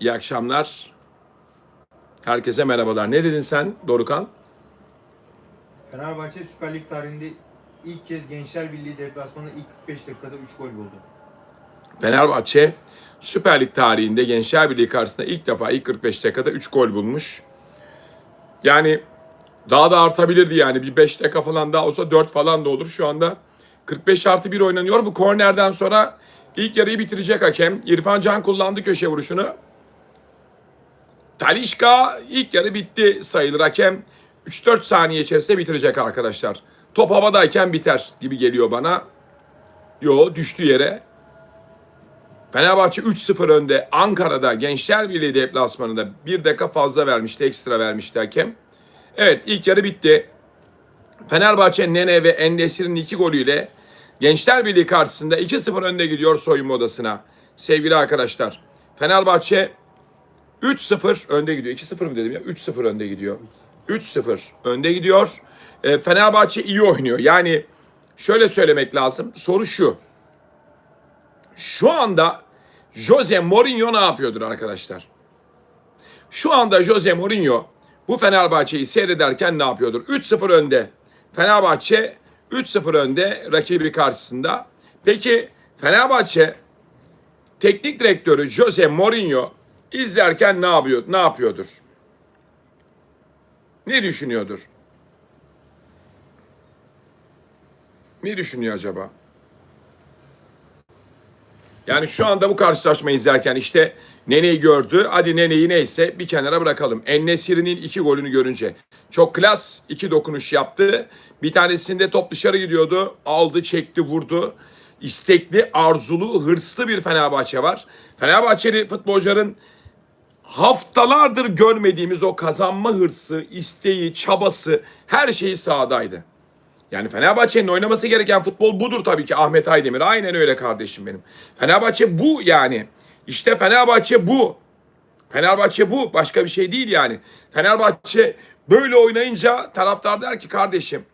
İyi akşamlar. Herkese merhabalar. Ne dedin sen Dorukan? Fenerbahçe Süper Lig tarihinde ilk kez Gençler Birliği deplasmanında ilk 45 dakikada 3 gol buldu. Fenerbahçe Süper Lig tarihinde Gençler Birliği karşısında ilk defa ilk 45 dakikada 3 gol bulmuş. Yani daha da artabilirdi yani. Bir 5 dakika falan daha olsa 4 falan da olur. Şu anda 45 artı 1 oynanıyor. Bu kornerden sonra ilk yarıyı bitirecek hakem. İrfan Can kullandı köşe vuruşunu. Talişka ilk yarı bitti sayılır hakem. 3-4 saniye içerisinde bitirecek arkadaşlar. Top havadayken biter gibi geliyor bana. Yo düştü yere. Fenerbahçe 3-0 önde Ankara'da Gençler Birliği deplasmanında bir dakika fazla vermişti, ekstra vermişti hakem. Evet ilk yarı bitti. Fenerbahçe Nene ve Endesir'in iki golüyle Gençler Birliği karşısında 2-0 önde gidiyor soyunma odasına. Sevgili arkadaşlar. Fenerbahçe 3-0 önde gidiyor. 2-0 mı dedim ya? 3-0 önde gidiyor. 3-0 önde gidiyor. E, Fenerbahçe iyi oynuyor. Yani şöyle söylemek lazım. Soru şu. Şu anda Jose Mourinho ne yapıyordur arkadaşlar? Şu anda Jose Mourinho bu Fenerbahçe'yi seyrederken ne yapıyordur? 3-0 önde. Fenerbahçe 3-0 önde rakibi karşısında. Peki Fenerbahçe teknik direktörü Jose Mourinho izlerken ne yapıyor? Ne yapıyordur? Ne düşünüyordur? Ne düşünüyor acaba? Yani şu anda bu karşılaşmayı izlerken işte Nene'yi gördü. Hadi Nene'yi neyse bir kenara bırakalım. Ennesiri'nin iki golünü görünce. Çok klas iki dokunuş yaptı. Bir tanesinde top dışarı gidiyordu. Aldı, çekti, vurdu. İstekli, arzulu, hırslı bir Fenerbahçe var. Fenerbahçeli futbolcuların haftalardır görmediğimiz o kazanma hırsı, isteği, çabası her şeyi sahadaydı. Yani Fenerbahçe'nin oynaması gereken futbol budur tabii ki Ahmet Aydemir. Aynen öyle kardeşim benim. Fenerbahçe bu yani. İşte Fenerbahçe bu. Fenerbahçe bu. Başka bir şey değil yani. Fenerbahçe böyle oynayınca taraftar der ki kardeşim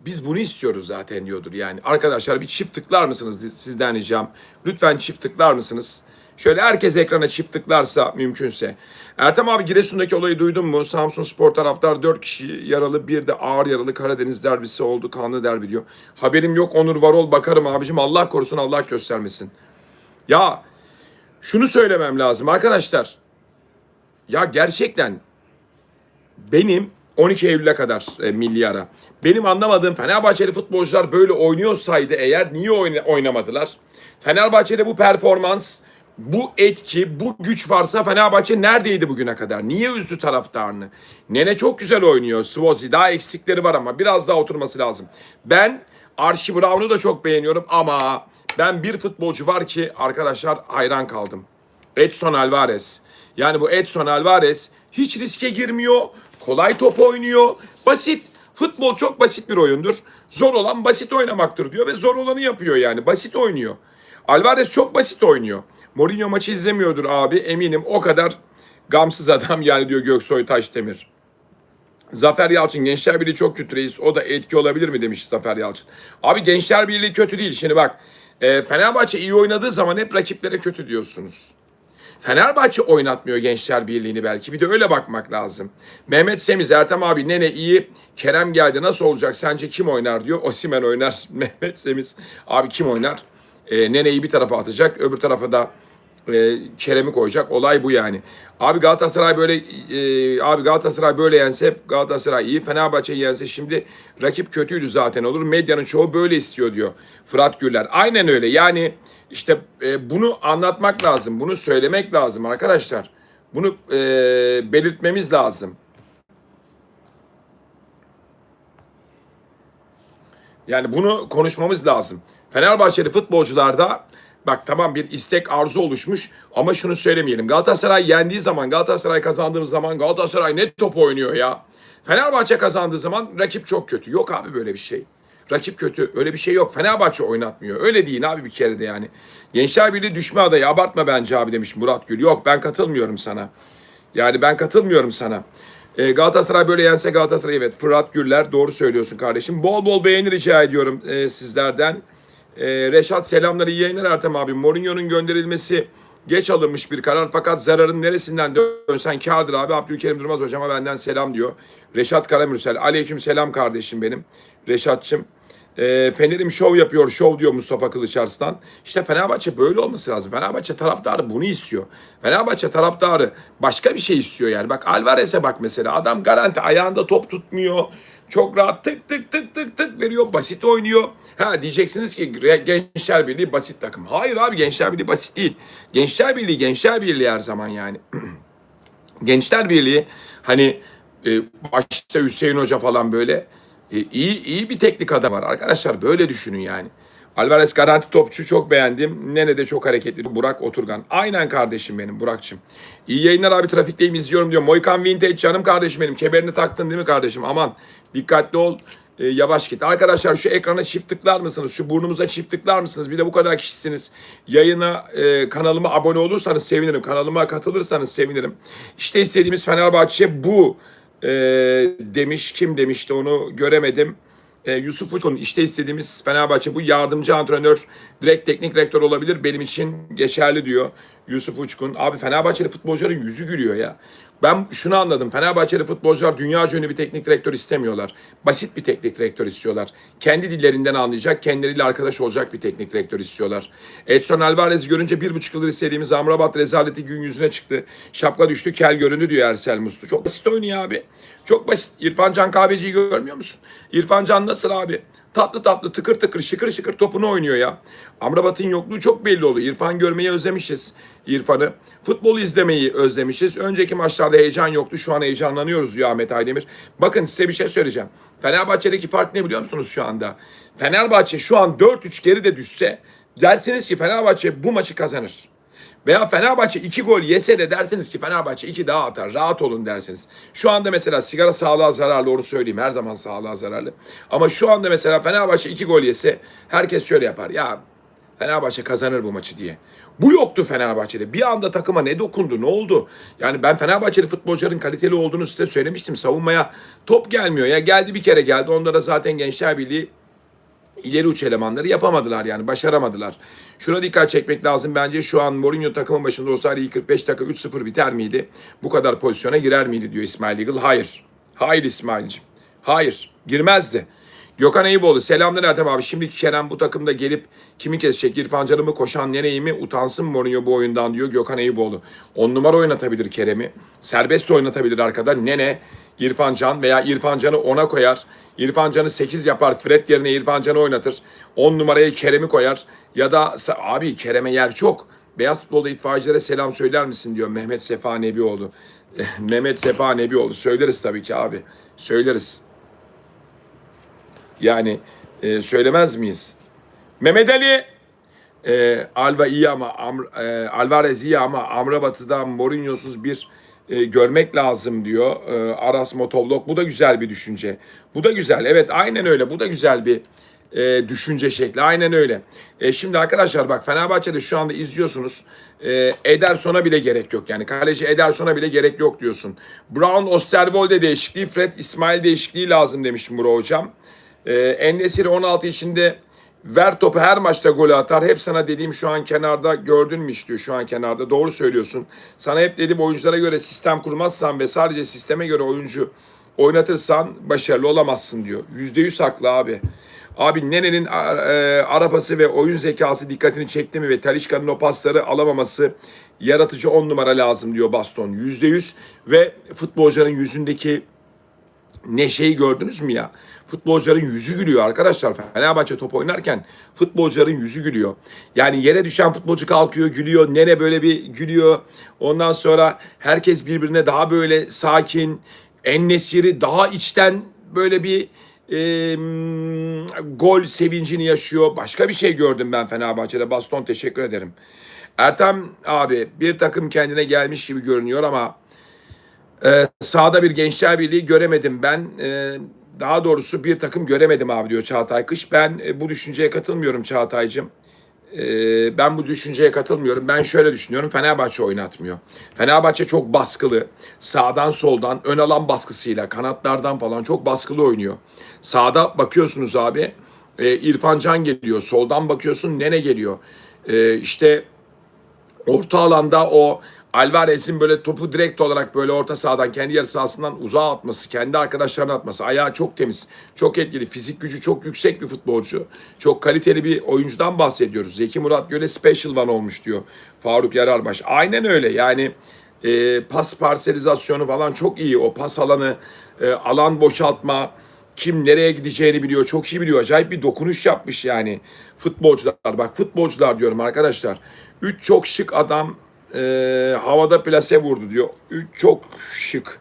biz bunu istiyoruz zaten diyordur yani. Arkadaşlar bir çift tıklar mısınız sizden ricam? Lütfen çift tıklar mısınız? Şöyle herkes ekrana çift tıklarsa mümkünse. Ertem abi Giresun'daki olayı duydun mu? Samsun Spor taraftar 4 kişi yaralı bir de ağır yaralı Karadeniz derbisi oldu. Kanlı derbi diyor. Haberim yok Onur Varol bakarım abicim Allah korusun Allah göstermesin. Ya şunu söylemem lazım arkadaşlar. Ya gerçekten benim 12 Eylül'e kadar e, milli ara. Benim anlamadığım Fenerbahçeli futbolcular böyle oynuyorsaydı eğer niye oyna- oynamadılar? Fenerbahçe'de bu performans, bu etki, bu güç varsa Fenerbahçe neredeydi bugüne kadar? Niye üzdü taraftarını? Nene çok güzel oynuyor. Svozi daha eksikleri var ama biraz daha oturması lazım. Ben Archie Brown'u da çok beğeniyorum ama ben bir futbolcu var ki arkadaşlar hayran kaldım. Edson Alvarez. Yani bu Edson Alvarez hiç riske girmiyor. Kolay top oynuyor. Basit. Futbol çok basit bir oyundur. Zor olan basit oynamaktır diyor ve zor olanı yapıyor yani. Basit oynuyor. Alvarez çok basit oynuyor. Mourinho maçı izlemiyordur abi eminim. O kadar gamsız adam yani diyor Göksoy Taşdemir. Zafer Yalçın Gençler Birliği çok kötü reis. O da etki olabilir mi demiş Zafer Yalçın. Abi Gençler Birliği kötü değil. Şimdi bak e, Fenerbahçe iyi oynadığı zaman hep rakiplere kötü diyorsunuz. Fenerbahçe oynatmıyor Gençler Birliği'ni belki. Bir de öyle bakmak lazım. Mehmet Semiz, Ertem abi nene iyi. Kerem geldi nasıl olacak sence kim oynar diyor. Osimen oynar. Mehmet Semiz abi kim oynar? E, neneyi bir tarafa atacak öbür tarafa da e, Kerem'i koyacak. Olay bu yani. Abi Galatasaray böyle e, abi Galatasaray böyle yense Galatasaray iyi. Fenerbahçe yense şimdi rakip kötüydü zaten olur. Medyanın çoğu böyle istiyor diyor Fırat Güller. Aynen öyle. Yani işte e, bunu anlatmak lazım. Bunu söylemek lazım arkadaşlar. Bunu e, belirtmemiz lazım. Yani bunu konuşmamız lazım. Fenerbahçeli futbolcularda bak tamam bir istek arzu oluşmuş ama şunu söylemeyelim. Galatasaray yendiği zaman Galatasaray kazandığımız zaman Galatasaray ne top oynuyor ya. Fenerbahçe kazandığı zaman rakip çok kötü. Yok abi böyle bir şey. Rakip kötü. Öyle bir şey yok. Fenerbahçe oynatmıyor. Öyle değil abi bir kere de yani. Gençler Birliği düşme adayı. Abartma bence abi demiş Murat Gül. Yok ben katılmıyorum sana. Yani ben katılmıyorum sana. E, Galatasaray böyle yense Galatasaray evet. Fırat Güller doğru söylüyorsun kardeşim. Bol bol beğeni rica ediyorum e, sizlerden. E, Reşat selamları iyi yayınlar Ertem abi. Mourinho'nun gönderilmesi Geç alınmış bir karar fakat zararın neresinden dönsen kârdır abi. Abdülkerim Durmaz hocama benden selam diyor. Reşat Karamürsel. Aleyküm selam kardeşim benim. Reşatçım. E, Fener'im şov yapıyor, şov diyor Mustafa Kılıçarslan. İşte Fenerbahçe böyle olması lazım. Fenerbahçe taraftarı bunu istiyor. Fenerbahçe taraftarı başka bir şey istiyor yani. Bak Alvarez'e bak mesela. Adam garanti ayağında top tutmuyor. Çok rahat tık tık tık tık tık veriyor. Basit oynuyor. Ha diyeceksiniz ki Gençler Birliği basit takım. Hayır abi Gençler Birliği basit değil. Gençler Birliği Gençler Birliği her zaman yani. Gençler Birliği hani e, başta Hüseyin Hoca falan böyle e, iyi iyi bir teknik adam var. Arkadaşlar böyle düşünün yani. Alvarez garanti topçu çok beğendim. Nene de çok hareketli. Burak Oturgan. Aynen kardeşim benim Burak'cığım. İyi yayınlar abi trafikteyim izliyorum diyor. Moikan Vintage canım kardeşim benim. Kemerini taktın değil mi kardeşim? Aman dikkatli ol. E, yavaş git. Arkadaşlar şu ekrana çift tıklar mısınız? Şu burnumuza çift tıklar mısınız? Bir de bu kadar kişisiniz. Yayına e, kanalıma abone olursanız sevinirim. Kanalıma katılırsanız sevinirim. İşte istediğimiz Fenerbahçe bu e, demiş. Kim demişti onu göremedim. E, Yusuf Uçkun işte istediğimiz Fenerbahçe bu yardımcı antrenör direkt teknik direktör olabilir benim için geçerli diyor Yusuf Uçkun. Abi Fenerbahçeli futbolcuların yüzü gülüyor ya. Ben şunu anladım. Fenerbahçeli futbolcular dünya ünlü bir teknik direktör istemiyorlar. Basit bir teknik direktör istiyorlar. Kendi dillerinden anlayacak, kendileriyle arkadaş olacak bir teknik direktör istiyorlar. Edson Alvarez'i görünce bir buçuk yıldır istediğimiz Amrabat rezaleti gün yüzüne çıktı. Şapka düştü, kel göründü diyor Ersel Muslu. Çok basit oynuyor abi. Çok basit. İrfan Can Kahveci'yi görmüyor musun? İrfan Can nasıl abi? Tatlı tatlı tıkır tıkır şıkır şıkır topunu oynuyor ya. Amrabat'ın yokluğu çok belli oldu. İrfan görmeyi özlemişiz İrfan'ı. Futbol izlemeyi özlemişiz. Önceki maçlarda heyecan yoktu. Şu an heyecanlanıyoruz diyor Ahmet Aydemir. Bakın size bir şey söyleyeceğim. Fenerbahçe'deki fark ne biliyor musunuz şu anda? Fenerbahçe şu an 4-3 geri de düşse dersiniz ki Fenerbahçe bu maçı kazanır. Veya Fenerbahçe 2 gol yese de dersiniz ki Fenerbahçe 2 daha atar. Rahat olun dersiniz. Şu anda mesela sigara sağlığa zararlı onu söyleyeyim. Her zaman sağlığa zararlı. Ama şu anda mesela Fenerbahçe 2 gol yese herkes şöyle yapar. Ya Fenerbahçe kazanır bu maçı diye. Bu yoktu Fenerbahçe'de. Bir anda takıma ne dokundu, ne oldu? Yani ben Fenerbahçeli futbolcuların kaliteli olduğunu size söylemiştim. Savunmaya top gelmiyor ya. Geldi bir kere geldi. Onda da zaten Gençler Birliği ileri uç elemanları yapamadılar yani başaramadılar. Şuna dikkat çekmek lazım bence şu an Mourinho takımın başında olsaydı ilk 45 dakika 3-0 biter miydi? Bu kadar pozisyona girer miydi diyor İsmail Eagle. Hayır. Hayır İsmail'cim. Hayır. Girmezdi. Gökhan Eyüboğlu selamlar Ertem abi. Şimdiki Kerem bu takımda gelip kimi kesecek? İrfan Can'ı koşan Nene'yi mi? Utansın Mourinho bu oyundan diyor Gökhan Eyüboğlu. 10 numara oynatabilir Kerem'i. Serbest oynatabilir arkada. Nene, İrfan Can veya İrfan Can'ı ona koyar. İrfan Can'ı 8 yapar. Fred yerine İrfan Can'ı oynatır. 10 numaraya Kerem'i koyar. Ya da abi Kerem'e yer çok. Beyaz futbolda itfaiyecilere selam söyler misin diyor Mehmet Sefa Nebioğlu. Mehmet Sefa Nebioğlu. Söyleriz tabii ki abi. Söyleriz. Yani e, söylemez miyiz? Mehmet Ali e, Alva iyi ama Amr, e, Alvarez iyi ama Amrabat'ı Mourinho'suz bir e, görmek lazım diyor e, Aras Motovlog. Bu da güzel bir düşünce. Bu da güzel. Evet aynen öyle. Bu da güzel bir e, düşünce şekli. Aynen öyle. E, şimdi arkadaşlar bak Fenerbahçe'de şu anda izliyorsunuz. E, Ederson'a bile gerek yok. Yani kaleci Ederson'a bile gerek yok diyorsun. Brown Osterwolde değişikliği, Fred İsmail değişikliği lazım demiş Muro hocam. E, Ennesiri 16 içinde ver topu her maçta golü atar. Hep sana dediğim şu an kenarda gördün mü diyor şu an kenarda. Doğru söylüyorsun. Sana hep dedim oyunculara göre sistem kurmazsan ve sadece sisteme göre oyuncu oynatırsan başarılı olamazsın diyor. Yüzde yüz haklı abi. Abi Nene'nin e, arabası ve oyun zekası dikkatini çekti mi ve Talişka'nın o pasları alamaması yaratıcı on numara lazım diyor Baston. Yüzde yüz ve futbolcuların yüzündeki neşeyi gördünüz mü ya? Futbolcuların yüzü gülüyor arkadaşlar. Fenerbahçe top oynarken futbolcuların yüzü gülüyor. Yani yere düşen futbolcu kalkıyor, gülüyor. Nene böyle bir gülüyor. Ondan sonra herkes birbirine daha böyle sakin, en nesiri daha içten böyle bir e, gol sevincini yaşıyor. Başka bir şey gördüm ben Fenerbahçe'de. Baston teşekkür ederim. Ertem abi bir takım kendine gelmiş gibi görünüyor ama ee, sahada bir Gençler Birliği göremedim ben. Ee, daha doğrusu bir takım göremedim abi diyor Çağatay Kış. Ben e, bu düşünceye katılmıyorum Çağatay'cığım. Ee, ben bu düşünceye katılmıyorum. Ben şöyle düşünüyorum. Fenerbahçe oynatmıyor. Fenerbahçe çok baskılı. Sağdan soldan ön alan baskısıyla kanatlardan falan çok baskılı oynuyor. Sağda bakıyorsunuz abi. E, İrfan Can geliyor. Soldan bakıyorsun Nene geliyor. E, işte orta alanda o Alvarez'in böyle topu direkt olarak böyle orta sahadan kendi yarı sahasından uzağa atması, kendi arkadaşlarına atması. Ayağı çok temiz, çok etkili, fizik gücü çok yüksek bir futbolcu. Çok kaliteli bir oyuncudan bahsediyoruz. Zeki Murat Göle special one olmuş diyor Faruk Yararbaş. Aynen öyle yani e, pas parselizasyonu falan çok iyi. O pas alanı, e, alan boşaltma, kim nereye gideceğini biliyor. Çok iyi biliyor. Acayip bir dokunuş yapmış yani futbolcular. Bak futbolcular diyorum arkadaşlar. Üç çok şık adam e, havada plase vurdu diyor. Üç çok şık.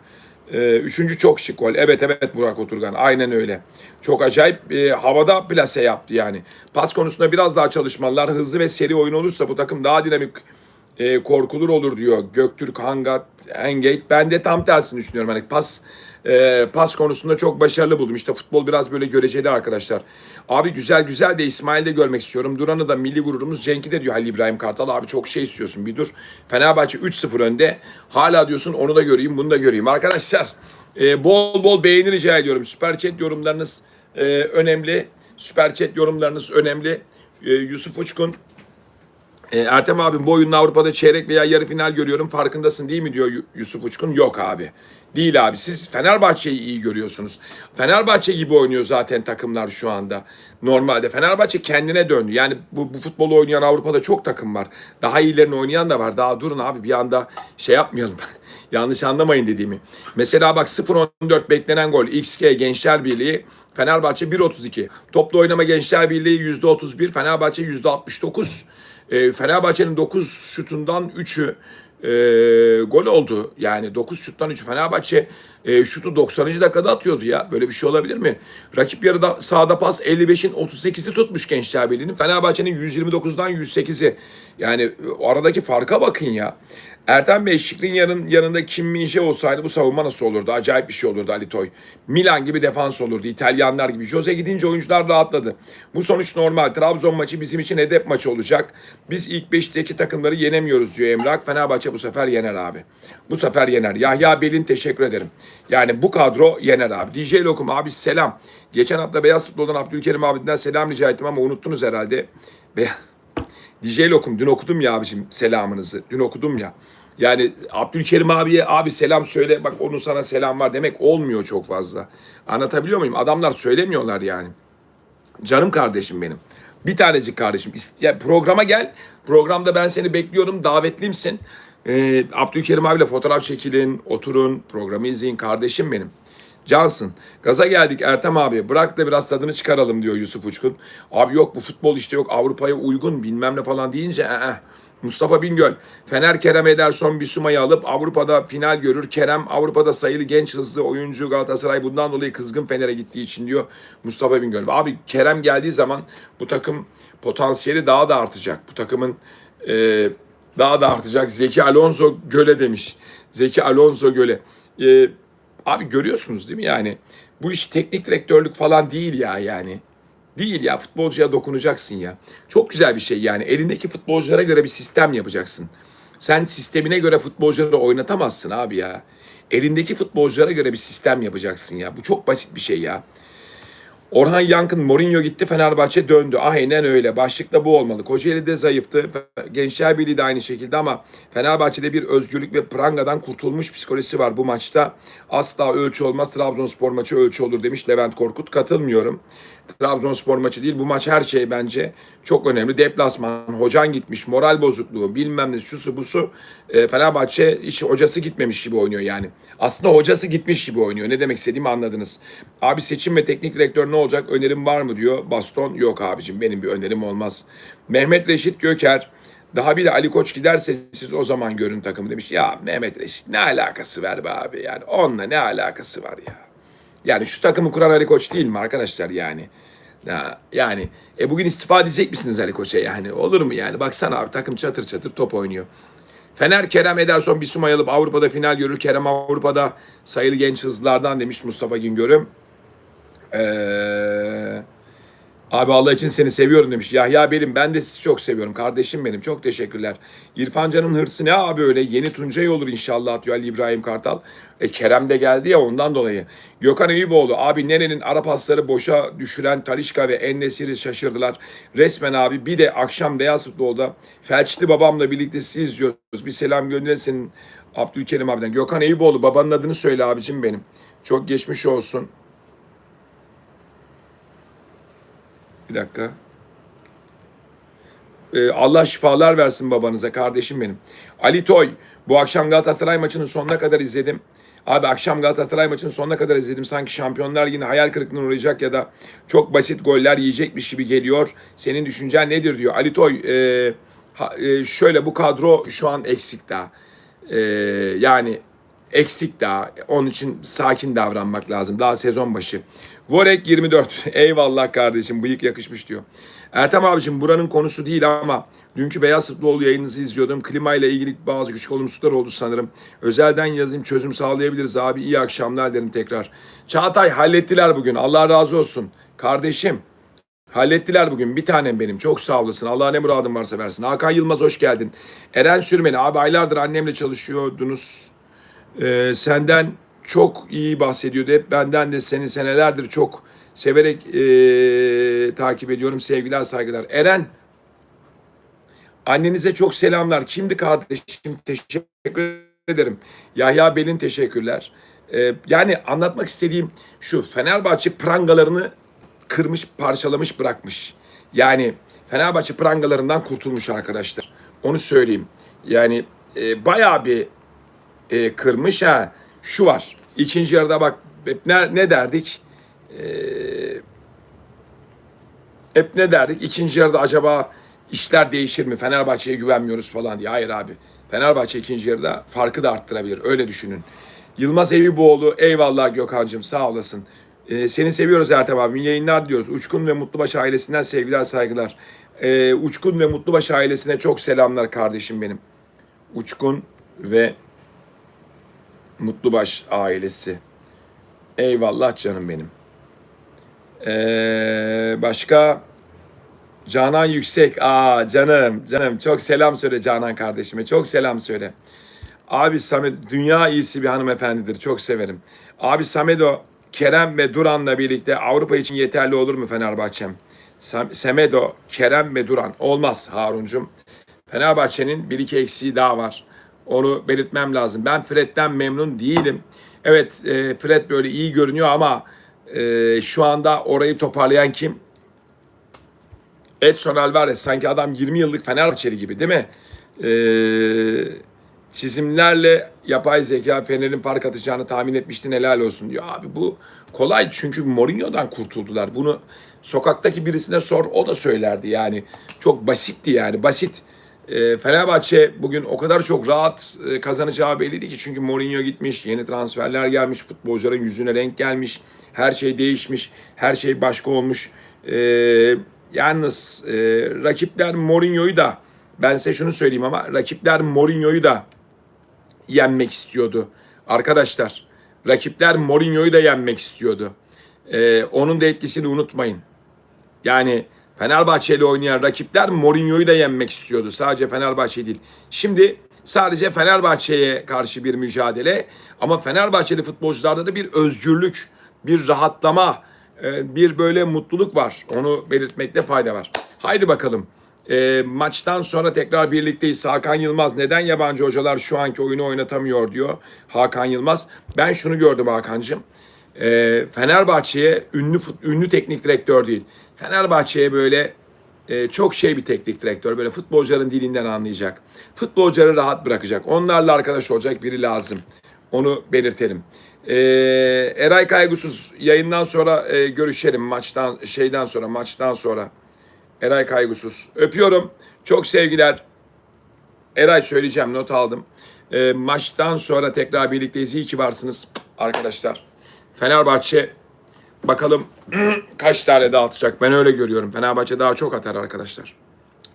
E, üçüncü çok şık gol. Evet evet Burak Oturgan. Aynen öyle. Çok acayip e, havada plase yaptı yani. Pas konusunda biraz daha çalışmalılar. Hızlı ve seri oyun olursa bu takım daha dinamik e, korkulur olur diyor Göktürk Hangat Engate. Ben de tam tersini düşünüyorum. Hani pas e, pas konusunda çok başarılı buldum. İşte futbol biraz böyle göreceli arkadaşlar. Abi güzel güzel de İsmail de görmek istiyorum. Duran'ı da milli gururumuz Cenk'i de diyor Halil İbrahim Kartal. Abi çok şey istiyorsun bir dur. Fenerbahçe 3-0 önde. Hala diyorsun onu da göreyim bunu da göreyim. Arkadaşlar e, bol bol beğeni rica ediyorum. Süper chat yorumlarınız e, önemli. Süper chat yorumlarınız önemli. E, Yusuf Uçkun e, Ertem abim bu oyunla Avrupa'da çeyrek veya yarı final görüyorum. Farkındasın değil mi diyor Yu- Yusuf Uçkun. Yok abi. Değil abi. Siz Fenerbahçe'yi iyi görüyorsunuz. Fenerbahçe gibi oynuyor zaten takımlar şu anda. Normalde Fenerbahçe kendine döndü. Yani bu, bu futbolu oynayan Avrupa'da çok takım var. Daha iyilerini oynayan da var. Daha durun abi bir anda şey yapmayalım. Yanlış anlamayın dediğimi. Mesela bak 0-14 beklenen gol. XG Gençler Birliği Fenerbahçe 1.32. Toplu oynama Gençler Birliği %31. Fenerbahçe %69. E, Fenerbahçe'nin 9 şutundan 3'ü e, gol oldu. Yani 9 şuttan 3'ü. Fenerbahçe e, şutu 90. dakikada atıyordu ya. Böyle bir şey olabilir mi? Rakip yarıda sağda pas 55'in 38'i tutmuş Gençler Birliği'nin. Fenerbahçe'nin 129'dan 108'i. Yani e, o aradaki farka bakın ya. Ertem Bey Şikrin yarın yanında Kim Minje olsaydı bu savunma nasıl olurdu? Acayip bir şey olurdu Ali Toy. Milan gibi defans olurdu. İtalyanlar gibi. Jose gidince oyuncular rahatladı. Bu sonuç normal. Trabzon maçı bizim için hedef maçı olacak. Biz ilk 5'teki takımları yenemiyoruz diyor Emrah. Fenerbahçe bu sefer yener abi. Bu sefer yener. Yahya Belin teşekkür ederim. Yani bu kadro yener abi. DJ Lokum abi selam. Geçen hafta Beyaz Futbol'dan Abdülkerim abiden selam rica ettim ama unuttunuz herhalde. Be DJ Lokum dün okudum ya abicim selamınızı. Dün okudum ya. Yani Abdülkerim abiye abi selam söyle bak onun sana selam var demek olmuyor çok fazla. Anlatabiliyor muyum? Adamlar söylemiyorlar yani. Canım kardeşim benim. Bir tanecik kardeşim. Ya programa gel. Programda ben seni bekliyorum. Davetlimsin. Ee, Abdülkerim abiyle fotoğraf çekilin, oturun, programı izleyin. Kardeşim benim. Cansın. Gaza geldik Ertem abi. Bırak da biraz tadını çıkaralım diyor Yusuf Uçkun. Abi yok bu futbol işte yok Avrupa'ya uygun bilmem ne falan deyince ee. Mustafa Bingöl. Fener Kerem Ederson Bisuma'yı alıp Avrupa'da final görür. Kerem Avrupa'da sayılı genç hızlı oyuncu Galatasaray bundan dolayı kızgın Fener'e gittiği için diyor Mustafa Bingöl. Abi Kerem geldiği zaman bu takım potansiyeli daha da artacak. Bu takımın e, daha da artacak. Zeki Alonso Göle demiş. Zeki Alonso Göle. E, abi görüyorsunuz değil mi yani? Bu iş teknik direktörlük falan değil ya yani. Değil ya futbolcuya dokunacaksın ya. Çok güzel bir şey yani. Elindeki futbolculara göre bir sistem yapacaksın. Sen sistemine göre futbolcuları oynatamazsın abi ya. Elindeki futbolculara göre bir sistem yapacaksın ya. Bu çok basit bir şey ya. Orhan Yankın Mourinho gitti Fenerbahçe döndü. Aynen öyle. Başlıkta bu olmalı. Kocaeli de zayıftı. Gençler Birliği de aynı şekilde ama Fenerbahçe'de bir özgürlük ve prangadan kurtulmuş psikolojisi var bu maçta. Asla ölçü olmaz. Trabzonspor maçı ölçü olur demiş Levent Korkut. Katılmıyorum. Trabzonspor maçı değil. Bu maç her şey bence çok önemli. Deplasman, hocan gitmiş, moral bozukluğu, bilmem ne, şusu busu. E, Fenerbahçe hiç hocası gitmemiş gibi oynuyor yani. Aslında hocası gitmiş gibi oynuyor. Ne demek istediğimi anladınız. Abi seçim ve teknik direktör ne olacak? Önerim var mı diyor. Baston yok abicim. Benim bir önerim olmaz. Mehmet Reşit Göker. Daha bir de Ali Koç giderse siz o zaman görün takımı demiş. Ya Mehmet Reşit ne alakası var be abi yani. Onunla ne alakası var ya. Yani şu takımı kuran Ali Koç değil mi arkadaşlar yani? Ya, yani e bugün istifa edecek misiniz Ali Koç'a yani? Olur mu yani? Baksana abi takım çatır çatır top oynuyor. Fener Kerem Ederson Bisuma'yı alıp Avrupa'da final görür. Kerem Avrupa'da sayılı genç hızlılardan demiş Mustafa Güngör'üm. Ee, Abi Allah için seni seviyorum demiş. Yahya benim ben de sizi çok seviyorum. Kardeşim benim çok teşekkürler. İrfan Can'ın hırsı ne abi öyle? Yeni Tuncay olur inşallah diyor Ali İbrahim Kartal. E, Kerem de geldi ya ondan dolayı. Gökhan Eyüboğlu abi nerenin ara pasları boşa düşüren Talişka ve Ennesir'i şaşırdılar. Resmen abi bir de akşam Beyaz Futbol'da Felçli babamla birlikte sizi izliyoruz. Bir selam gönderirsin Abdülkerim abiden. Gökhan Eyüboğlu babanın adını söyle abicim benim. Çok geçmiş olsun. Bir dakika. Ee, Allah şifalar versin babanıza kardeşim benim. Ali Toy. Bu akşam Galatasaray maçının sonuna kadar izledim. Abi akşam Galatasaray maçının sonuna kadar izledim. Sanki şampiyonlar yine hayal kırıklığına uğrayacak ya da çok basit goller yiyecekmiş gibi geliyor. Senin düşüncen nedir diyor. Ali Toy. e, ha- e, şöyle bu kadro şu an eksik daha. E, yani eksik daha. Onun için sakin davranmak lazım. Daha sezon başı. Vorek 24. Eyvallah kardeşim bıyık yakışmış diyor. Ertem abicim buranın konusu değil ama dünkü Beyaz Futbol yayınınızı izliyordum. Klima ile ilgili bazı küçük olumsuzluklar oldu sanırım. Özelden yazayım çözüm sağlayabiliriz abi. İyi akşamlar derim tekrar. Çağatay hallettiler bugün. Allah razı olsun. Kardeşim Hallettiler bugün. Bir tanem benim. Çok sağ olasın. Allah ne muradın varsa versin. Hakan Yılmaz hoş geldin. Eren Sürmeni. Abi aylardır annemle çalışıyordunuz. Ee, senden çok iyi bahsediyordu. Hep benden de seni senelerdir çok severek ee, takip ediyorum. Sevgiler, saygılar. Eren, annenize çok selamlar. Kimdi kardeşim? Teşekkür ederim. Yahya Belin teşekkürler. Ee, yani anlatmak istediğim şu. Fenerbahçe prangalarını kırmış, parçalamış, bırakmış. Yani Fenerbahçe prangalarından kurtulmuş arkadaşlar. Onu söyleyeyim. Yani e, bayağı bir e, kırmış ha. Şu var. İkinci yarıda bak hep ne, ne derdik? E, hep ne derdik? İkinci yarıda acaba işler değişir mi? Fenerbahçe'ye güvenmiyoruz falan diye. Hayır abi. Fenerbahçe ikinci yarıda farkı da arttırabilir. Öyle düşünün. Yılmaz Eyüboğlu eyvallah Gökhan'cığım sağ olasın. Ee, seni seviyoruz Ertem abi. Yayınlar diyoruz. Uçkun ve Mutlubaş ailesinden sevgiler saygılar. Ee, Uçkun ve Mutlubaş ailesine çok selamlar kardeşim benim. Uçkun ve Mutlubaş ailesi. Eyvallah canım benim. Ee, başka Canan Yüksek. Aa canım canım çok selam söyle Canan kardeşime. Çok selam söyle. Abi Samet dünya iyisi bir hanımefendidir. Çok severim. Abi Samedo Kerem ve Duran'la birlikte Avrupa için yeterli olur mu Fenerbahçe'm? Sam- Semedo, Kerem ve Duran. Olmaz Haruncum. Fenerbahçe'nin bir iki eksiği daha var. Onu belirtmem lazım. Ben Fred'den memnun değilim. Evet e, Fred böyle iyi görünüyor ama e, şu anda orayı toparlayan kim? Edson Alvarez sanki adam 20 yıllık Fenerbahçeli gibi değil mi? Ee, çizimlerle yapay zeka Fener'in fark atacağını tahmin etmiştin helal olsun diyor. Abi bu kolay çünkü Mourinho'dan kurtuldular. Bunu sokaktaki birisine sor o da söylerdi yani. Çok basitti yani basit. Ee, Fenerbahçe bugün o kadar çok rahat e, kazanacağı belliydi ki çünkü Mourinho gitmiş, yeni transferler gelmiş, futbolcuların yüzüne renk gelmiş, her şey değişmiş, her şey başka olmuş. Ee, yalnız e, rakipler Mourinho'yu da ben size şunu söyleyeyim ama rakipler Mourinho'yu da yenmek istiyordu. Arkadaşlar rakipler Mourinho'yu da yenmek istiyordu. Ee, onun da etkisini unutmayın. Yani Fenerbahçe ile oynayan rakipler Mourinho'yu da yenmek istiyordu. Sadece Fenerbahçe değil. Şimdi sadece Fenerbahçe'ye karşı bir mücadele ama Fenerbahçeli futbolcularda da bir özgürlük, bir rahatlama, e, bir böyle mutluluk var. Onu belirtmekte fayda var. Haydi bakalım. E, maçtan sonra tekrar birlikteyiz. Hakan Yılmaz neden yabancı hocalar şu anki oyunu oynatamıyor diyor Hakan Yılmaz. Ben şunu gördüm Hakan'cığım. E, Fenerbahçe'ye ünlü ünlü teknik direktör değil. Fenerbahçe'ye böyle e, çok şey bir teknik direktör. Böyle futbolcuların dilinden anlayacak. Futbolcuları rahat bırakacak. Onlarla arkadaş olacak biri lazım. Onu belirtelim. E, Eray Kaygusuz yayından sonra e, görüşelim maçtan şeyden sonra maçtan sonra. Eray Kaygusuz. Öpüyorum. Çok sevgiler. Eray söyleyeceğim not aldım. E, maçtan sonra tekrar birlikteyiz. İyi ki varsınız arkadaşlar. Fenerbahçe bakalım kaç tane dağıtacak. Ben öyle görüyorum. Fenerbahçe daha çok atar arkadaşlar.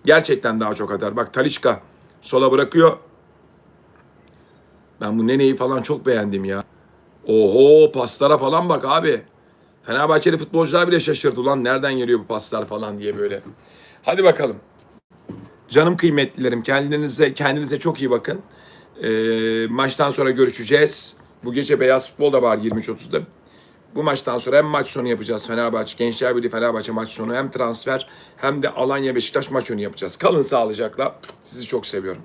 Gerçekten daha çok atar. Bak Talişka sola bırakıyor. Ben bu neneyi falan çok beğendim ya. Oho paslara falan bak abi. Fenerbahçeli futbolcular bile şaşırdı ulan nereden geliyor bu paslar falan diye böyle. Hadi bakalım. Canım kıymetlilerim kendinize kendinize çok iyi bakın. Ee, maçtan sonra görüşeceğiz. Bu gece Beyaz Futbol da var 23.30'da. Bu maçtan sonra hem maç sonu yapacağız Fenerbahçe, Gençler Birliği Fenerbahçe maç sonu hem transfer hem de Alanya Beşiktaş maç önü yapacağız. Kalın sağlıcakla. Sizi çok seviyorum.